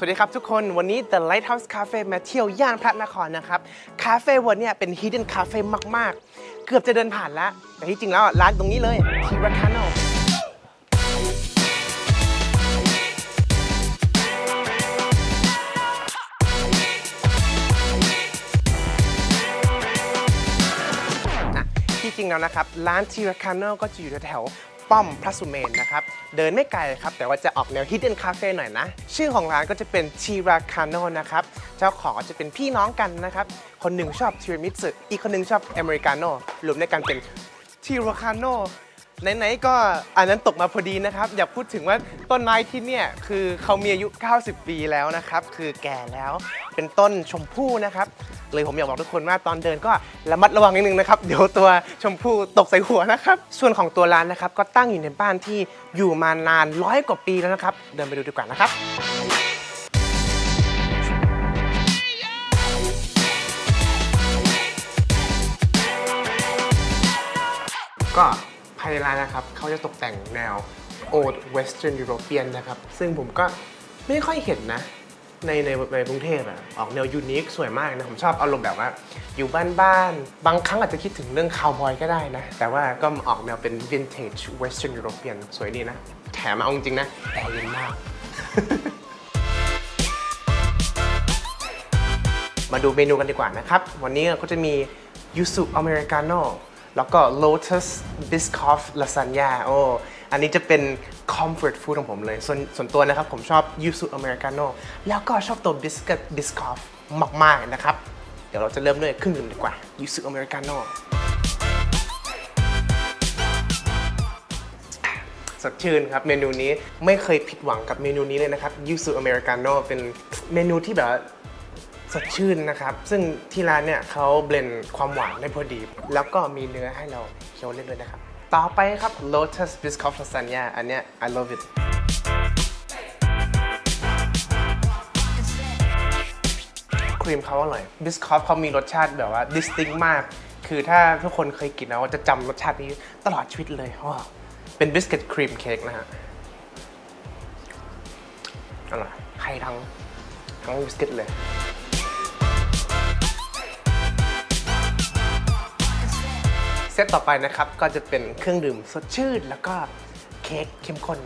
สวัสดีครับทุกคนวันนี้ The Lighthouse Cafe มาเที่ยวย่านพระนครนะครับ คาเฟ่วันนี้เป็น hidden cafe มาก ๆ เกือบจะเดินผ่านแล้ว แต่ที่จริงแล้วร้านตรงนี้เลย Tiracano อะที่จริงแล้วนะครับ ร้านทีราคาโนก็จะอยู่แถว ป้อมพระสุเมนนะครับ เดินไม่ไกลครับ แต่ว่าจะออกแนว hidden cafe หน่อยนะ ชื่อของร้านก็จะเป็นทีราคาโนนะครับ เจ้าของจะเป็นพี่น้องกันนะครับ คนหนึ่งชอบทีรามิสึอีกคนหนึ่งชอบอเมริกาโน่รวมในกันเป็นทีราคาโนไหนๆก็อันนั้นตกมาพอดีนะครับ อยากพูดถึงว่าต้นไม้ที่เนี่ยคือเขามีอายุ 90 ปีแล้วนะครับ คือแก่แล้วเป็นต้นชมพู่นะครับ เลยผมอยากบอกทุกคนว่าตอนเดินก็ระมัดระวังนิดนึงนะครับ เดี๋ยวตัวชมพู่ตกใส่หัวนะครับ ส่วนของตัวร้านนะครับ ก็ตั้งอยู่ในบ้านที่อยู่มานานร้อยกว่าปีแล้วนะครับ เดินไปดูดีกว่านะครับ ก็ภายในร้านนะครับเขาจะตกแต่งแนว Old Western European นะครับ ซึ่งผมก็ไม่ค่อยเห็นนะ ในในในกรุงเทพอะออกแนวยูนิคสวยมากนะ ผมชอบอารมณ์แบบว่า อยู่บ้านๆบางครั้งอาจจะคิดถึงเรื่องคาวบอยก็ได้นะ แต่ว่าก็ออกแนวเป็น Vintage Western European สวยดีนะ แถมเอาจริงนะแอร์เย็นมาก มาดูเมนูกันดีกว่านะครับ วันนี้ก็จะมียูสุอเมริกาโน่แล้วก็ Lotus Biscoff Lasagna โอ้ อันนี้จะเป็น comfort food ของผมเลย ส่วนส่วนตัวนะครับ ผมชอบยูสุอเมริกาโน่แล้วก็ชอบตัว biscuit Biscoff มาก ๆ นะครับ เดี๋ยวเราจะเริ่มด้วยเครื่องดื่มดีกว่ายูสุอเมริกาโน่สดชื่นครับ เมนูนี้ไม่เคยผิดหวังกับเมนูนี้เลยนะครับยูสุอเมริกาโน่เป็นเมนูที่แบบสดชื่นนะครับ ซึ่งที่ร้านเนี่ยเขาเบลนความหวานได้พอดี แล้วก็มีเนื้อให้เราเคี้ยวเล่นด้วยนะครับ ต่อไปครับ Lotus Biscoff Lasagna อันเนี้ย I love it ครีมเขาอร่อยบิสคอฟเขามีรสชาติแบบว่า distinct มาก คือถ้าทุกคนเคยกินแล้วจะจำรสชาตินี้ตลอดชีวิตเลยว้าเป็นบิสกิตครีมเค้กนะฮะ อร่อยให้ทั้งทั้งบิสกิตเลย ซตต่อไปนะครับ ก็จะเป็นเครื่องดื่มสดชื่น แล้วก็เค้กเข้มข้น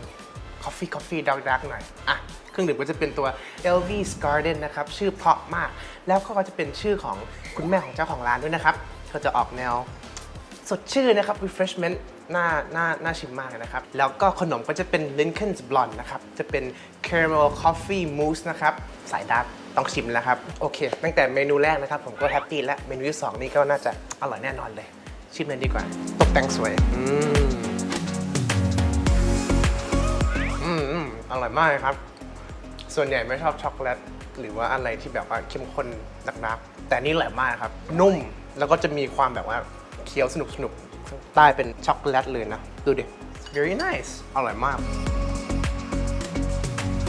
คอฟฟี่คอฟฟี่ดักดักหน่อยอะเครื่องดื่มก็จะเป็นตัว Elvis Garden นะครับ ชื่อเพราะมาก แล้วก็จะเป็นชื่อของคุณแม่ของเจ้าของร้านด้วยนะครับก็จะออกแนวสดชื่นนะครับ refreshment น่าน่าน่าชิมมากนะครับ แล้วก็ขนมก็จะเป็น Lincoln's Blonde นะครับ จะเป็น caramel coffee mousse นะครับ สายดาร์กต้องชิมแล้วครับ โอเค ตั้งแต่เมนูแรกนะครับ ผมก็แฮปปี้แล้ว เมนูที่ 2 นี่ก็น่าจะอร่อยแน่นอนเลย ชิมเลยดีกว่า ตกแต่งสวย อืมอืมอืมอร่อยมากเลยครับ ส่วนใหญ่ไม่ชอบช็อกโกแลตหรือว่าอะไรที่แบบว่าเข้มข้นหนักๆแต่นี่อร่อยมากครับ นุ่มแล้วก็จะมีความแบบว่าเคี้ยวสนุกสนุกๆข้างใต้เป็นช็อกโกแลตเลยนะ ดูดิ very nice อร่อยมาก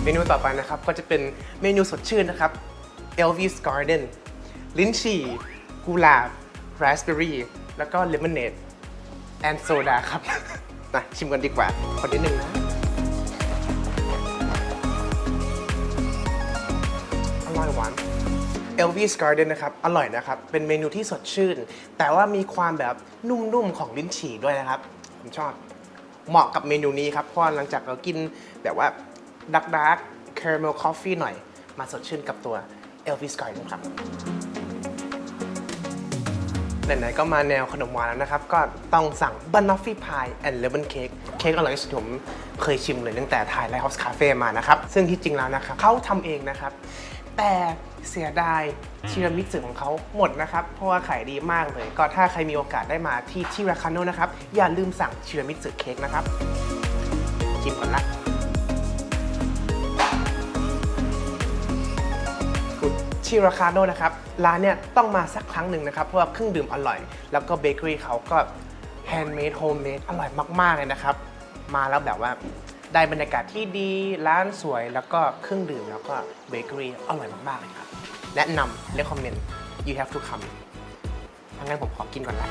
เมนูต่อไปนะครับ ก็จะเป็นเมนูสดชื่นนะครับ Elvis Garden ลิ้นฉี่กุหลาบ raspberry แล้วก็เลมอนเนดแอนโซดาครับ มาชิมกันดีกว่าคนนิดนึงนะอร่อยหวาน Elvis Garden นะครับ อร่อยนะครับ เป็นเมนูที่สดชื่น แต่ว่ามีความแบบนุ่มๆ ของลิ้นฉี่ด้วยนะครับ ผมชอบ เหมาะกับเมนูนี้ครับ เพราะหลังจากเรากินแบบว่าดักดักคาราเมลคอฟฟี่หน่อย มาสดชื่นกับตัว Elvis Garden ครับ ไหนๆก็มาแนวขนมหวานแล้วนะครับ ก็ต้องสั่ง banoffee pie and lemon cake เค้กอร่อยที่สุดผมเคยชิมเลยตั้งแต่ถ่ายไลท์เฮาส์คาเฟ่มานะครับ ซึ่งที่จริงแล้วนะครับเขาทำเองนะครับ แต่เสียดายทีรามิสึของเขาหมดนะครับ เพราะว่าขายดีมากเลย ก็ถ้าใครมีโอกาสได้มาที่ที่ราคาโนนะครับ อย่าลืมสั่งทีรามิสึเค้กนะครับ ชิราคาโดนะครับ ร้านเนี่ยต้องมาสักครั้งหนึ่งนะครับ เพราะว่าเครื่องดื่มอร่อย แล้วก็เบเกอรี่เขาก็แฮนด์เมดโฮมเมดอร่อยมาก ๆ เลยนะครับ มาแล้วแบบว่าได้บรรยากาศที่ดี ร้านสวยแล้วก็เครื่องดื่มแล้วก็เบเกอรี่อร่อยมาก ๆ เลยครับ แนะนำ recommend you have to come ถ้างั้นผมขอกินก่อนละ